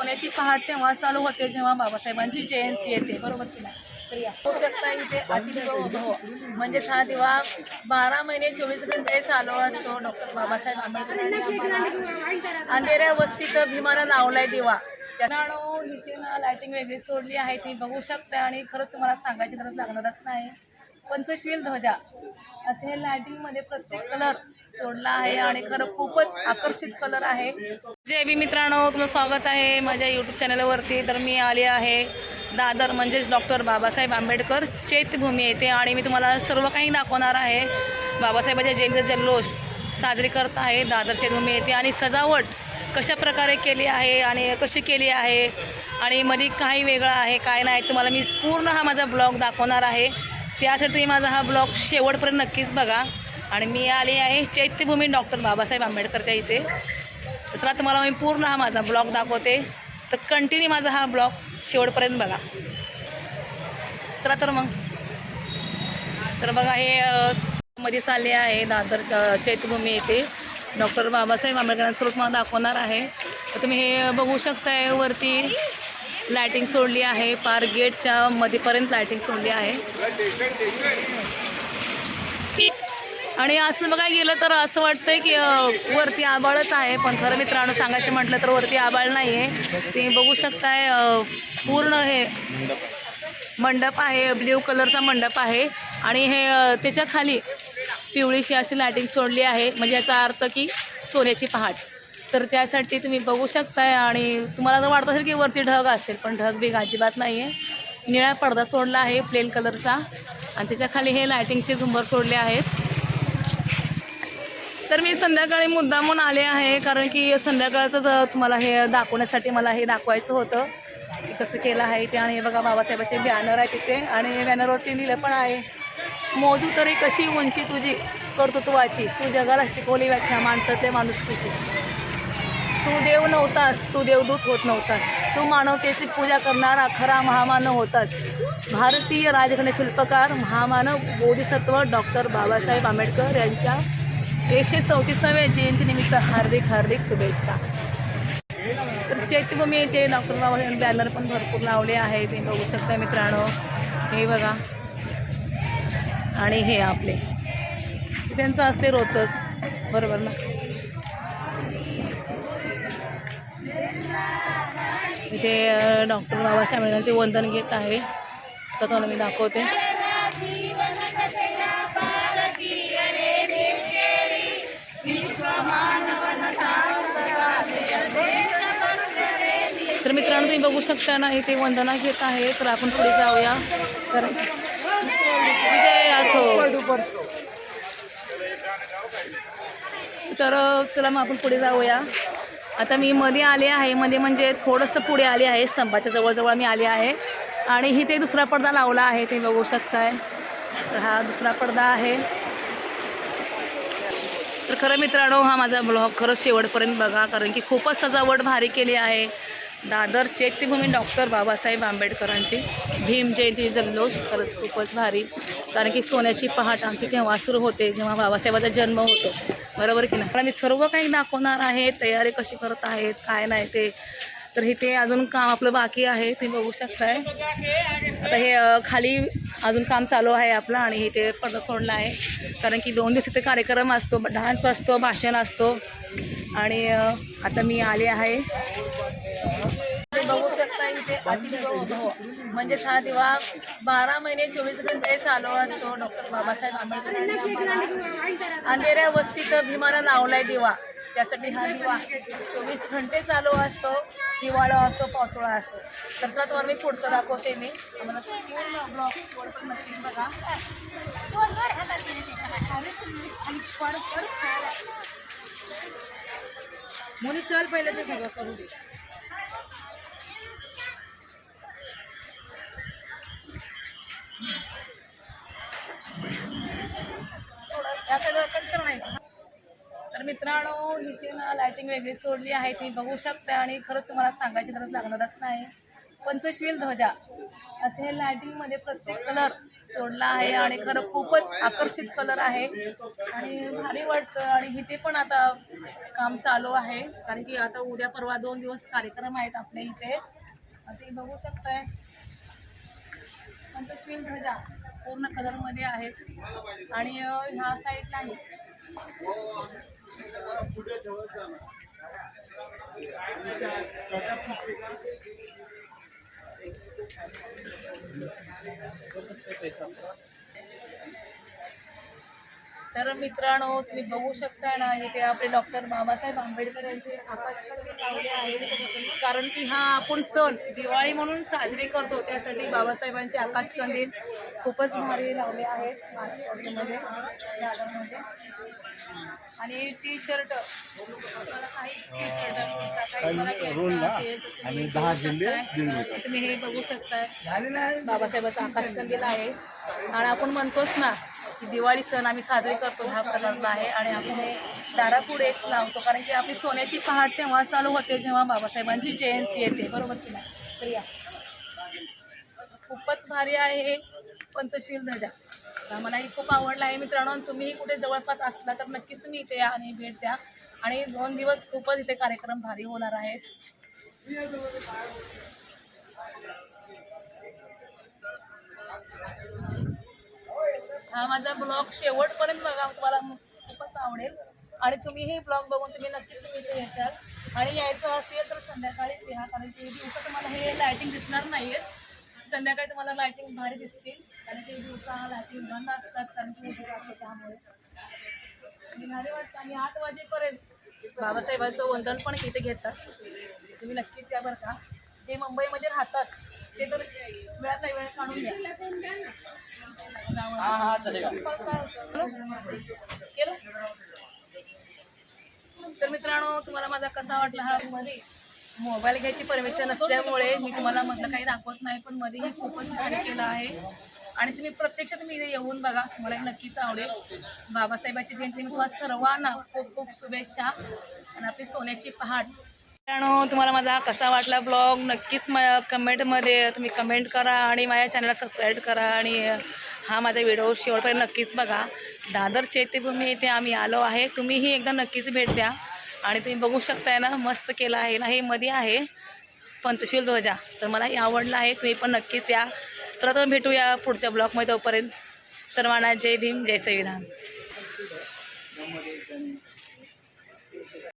सोन्याची पहाट तेव्हा चालू होते जेव्हा बाबासाहेबांची जयंती येते. बरोबर की नाही? होऊ शकता इथे अतिथी हो. म्हणजे हा दिवा बारा महिने चोवीस घंटे चालू असतो. डॉक्टर बाबासाहेब आंबेडकर अंधेऱ्या वस्तीचं भीमाला लावलाय दिवा. त्यानं इथे ना लायटिंग वेगळी सोडली आहे. ती बघू शकता आणि खरंच तुम्हाला सांगायची गरज लागणारच नाही. पंचशील ध्वजा. असे हे लायटिंगमध्ये प्रत्येक कलर सोडला आहे आणि खरं खूपच आकर्षित कलर आहे. जय बी मित्रांनो तुमचं स्वागत आहे माझ्या यूट्यूब चॅनलवरती तर मी आले आहे दादर म्हणजेच डॉक्टर बाबासाहेब आंबेडकर चैत्यभूमी येथे आणि मी तुम्हाला सर्व काही दाखवणार आहे. बाबासाहेबाच्या जयंती जल्लोष साजरी करत आहे दादर चैत्यभूमी येथे आणि सजावट कशा प्रकारे केली आहे आणि कशी केली आहे आणि मध्ये काही वेगळं आहे काय नाही तुम्हाला मी पूर्ण हा माझा ब्लॉग दाखवणार आहे. त्यासाठी माझा हा ब्लॉग शेवटपर्यंत नक्कीच बघा. आणि मी आली आहे चैत्यभूमी डॉक्टर बाबासाहेब आंबेडकरच्या इथे. तर चला तुम्हाला मी पूर्ण हा माझा ब्लॉग दाखवते. तर कंटिन्यू माझा हा ब्लॉग शेवटपर्यंत बघा. चला तर मग. तर बघा हे मध्ये चालले आहे दादर चैत्यभूमी येथे. डॉक्टर बाबासाहेब आंबेडकरांचं स्वरूप मला दाखवणार आहे. तर तुम्ही हे बघू शकताय वरती. लायटिंग सोडली आहे. पार गेटच्या मध्येपर्यंत लायटिंग सोडली आहे. आणि असं बघा गेलं तर असं वाटतंय की वरती आबाळच आहे. पण खरं मित्रांनो सांगायचं म्हटलं तर वरती आबाळ नाही आहे ते बघू शकताय पूर्ण हे मंडप आहे. ब्ल्यू कलरचा मंडप आहे. आणि हे त्याच्याखाली पिवळीशी अशी लायटिंग सोडली आहे. म्हणजे याचा अर्थ की सोन्याची पहाट. तर त्यासाठी तुम्ही बघू शकताय आणि तुम्हाला जर वाटत असेल की वरती ढग असेल पण ढग बिग अजिबात नाही आहे निळा पडदा सोडला आहे प्लेन कलरचा आणि त्याच्याखाली हे लायटिंगचे झुंबर सोडले आहेत. तर मी संध्याकाळी मुद्दामून आले आहे कारण की संध्याकाळचं तुम्हाला हे दाखवण्यासाठी मला हे दाखवायचं होतं. की कसं केलं आहे ते आणि हे बघा बाबासाहेबाचे बॅनर आहे तिथे आणि बॅनरवरती लिहिलं पण आहे मोजू तरी कशी उंची तुझी कर्तृत्वाची? तू जगाला शिकवली व्याख्या माणसातल्या माणुसकीची तू देव नव्हतास तू देवदूत होत नव्हतास. तू मानवतेची पूजा करणारा खरा महामानव होतास. भारतीय राजघणे शिल्पकार महामानव बोधिसत्व डॉक्टर बाबासाहेब आंबेडकर यांच्या एकशे चौतीसाव्या जयंतीनिमित्त हार्दिक हार्दिक शुभेच्छा. तर चैत्यभूमी येथे डॉक्टर बाबासाहेब बॅनर पण भरपूर लावले आहे ते बघू शकता मित्रांनो. हे बघा. आणि हे आपले. त्यांचं असते रोजच बरोबर ना? इथे डॉक्टर बाबासाहेब आंबेडकरांचे वंदन घेत आहे. तर तुम्हाला मी दाखवते. तर मित्रांनो तुम्ही बघू शकता ना इथे वंदना घेत आहे. तर आपण पुढे जाऊया. तर विजय असो. तर चला मग आपण पुढे जाऊया. आता मी मध्ये आले आहे मध्ये म्हणजे थोडंसं पुढे आले आहे स्तंभाच्या जवळजवळ मी आले आहे. आणि इथे दुसरा पडदा लावला आहे ते बघू शकताय. तर हा दुसरा पडदा आहे. तर खरं मित्रांनो हा माझा ब्लॉग खरंच शेवटपर्यंत बघा कारण की खूपच सजावट भारी केली आहे. दादर चैत्यभूमी डॉक्टर बाबासाहेब आंबेडकरांची भीम जयंती जल्लोष खरंच खूपच भारी. कारण की सोन्याची पहाट आमची तेव्हा सुरू होते जेव्हा बाबासाहेबाचा जन्म होतो. बरोबर की नाही? मी सर्व काही दाखवणार आहे तयारी कशी करत आहेत काय नाही ते. तर इथे अजून काम आपलं बाकी आहे ते बघू शकताय. आता हे खाली अजून काम चालू आहे आपलं आणि इथे पडदा सोडला आहे. कारण की दोन दिवस इथे कार्यक्रम असतो डान्स असतो भाषण असतो. आणि आता मी आले आहे. बघू शकता इथे अतिथी हो म्हणजेच हा दिवा बारा महिने चोवीस घंटे चालू असतो. डॉक्टर बाबासाहेब आंबेडकर अंधेऱ्या वस्तीचं भीमानं लावलाय दिवा. त्यासाठी हा दिवा चोवीस घंटे चालू असतो. हिवाळा असो पावसाळा असो. तर तुम्हाला मी पुढचं दाखवते मी. आम्हाला पूर्ण नक्की बघा. मुली चल पहिले ते सगळं करू दे. थोडं या कट नाही. का? तर मित्रांनो इथे ना लायटिंग वेगळी सोडली आहे. ती बघू शकता आणि खरंच तुम्हाला सांगायची गरज लागणारच नाही. पंचशील ध्वजा. असे हे लायटिंगमध्ये प्रत्येक कलर सोडला आहे आणि खरं खूपच आकर्षित कलर आहे. आणि भारी वाटतं आणि इथे पण आता काम चालू आहे. कारण की आता उद्या परवा दोन दिवस कार्यक्रम आहेत आपल्या इथे. आता बघू शकताय. पंचशील ध्वजा पूर्ण कलरमध्ये आहेत. आणि ह्या साईडला आहे. तर मित्रांनो तुम्ही बघू शकता ना इथे आपले डॉक्टर बाबासाहेब आंबेडकर यांचे आकाशकंदील लावले आहे कारण की हा आपण सण दिवाळी म्हणून साजरी करतो त्यासाठी बाबासाहेबांचे आकाशकंदील खूपच भारी लावले आहेत. आणि टी शर्ट तुम्ही हे बघू शकताय. बाबासाहेबाचा आकाशकंदील आहे. आणि आपण म्हणतोच ना की दिवाळी सण आम्ही साजरे करतो ह्या प्रकारचा आहे. आणि आपण हे दारापुढे लावतो. कारण की आपली सोन्याची पहाट तेव्हा चालू होते जेव्हा बाबासाहेबांची जयंती येते. बरोबर की नाही? तर या. खूपच भारी आहे हे पंचशील ध्वजा. तर मलाही खूप आवडला आहे मित्रांनो. तुम्हीही कुठे जवळपास असला तर नक्कीच तुम्ही इथे या आणि भेट द्या. आणि दोन दिवस खूपच इथे कार्यक्रम भारी होणार आहेत हा माझा ब्लॉग शेवटपर्यंत बघा तुम्हाला खूपच आवडेल. आणि तुम्ही हे ब्लॉग बघून तुम्ही नक्कीच तुम्ही इथे येशाल आणि यायचं असेल तर संध्याकाळीच या कारण की दिवसा तुम्हाला हे लायटिंग दिसणार नाही संध्याकाळी तुम्हाला लायटिंग भारी दिसतील. कारण की दिवसा लायटिंग बंद असतात कारण की उशीर असतो त्यामुळे. आणि भारी वाटतं. आणि आठ वाजेपर्यंत बाबासाहेबांचं वंदन पण इथे घेतात. तुम्ही नक्कीच या बरं का. ते मुंबईमध्ये राहतात ते तर वेळाचा वेळ काढून घ्या. केलं? तर मित्रांनो तुम्हाला माझा कसा वाटला हा मध्ये मोबाईल घ्यायची परमिशन असल्यामुळे मी तुम्हाला मधलं काही दाखवत नाही पण मध्ये हे खूपच भारी केलं आहे. आणि तुम्ही प्रत्यक्ष तुम्ही इथे येऊन बघा तुम्हाला नक्कीच आवडेल. बाबासाहेबाची जयंती मी तुम्हाला सर्वांना खूप खूप शुभेच्छा आणि आपली सोन्याची पहाट. मित्रांनो तुम्हाला माझा हा कसा वाटला ब्लॉग नक्कीच म कमेंटमध्ये तुम्ही कमेंट करा आणि माझ्या चॅनलला सबस्क्राईब करा आणि हा माझा व्हिडिओ शेवटपर्यंत नक्कीच बघा. दादर चैत्यभूमी इथे आम्ही आलो आहे. तुम्हीही एकदा नक्कीच भेट द्या. आणि तुम्ही बघू शकताय ना मस्त केलं आहे ना हे मध्ये आहे पंचशील ध्वजा. तर मला हे आवडलं आहे तुम्ही पण नक्कीच या. तर आता भेटूया पुढच्या ब्लॉगमध्ये तोपर्यंत. सर्वांना जय भीम जय संविधान.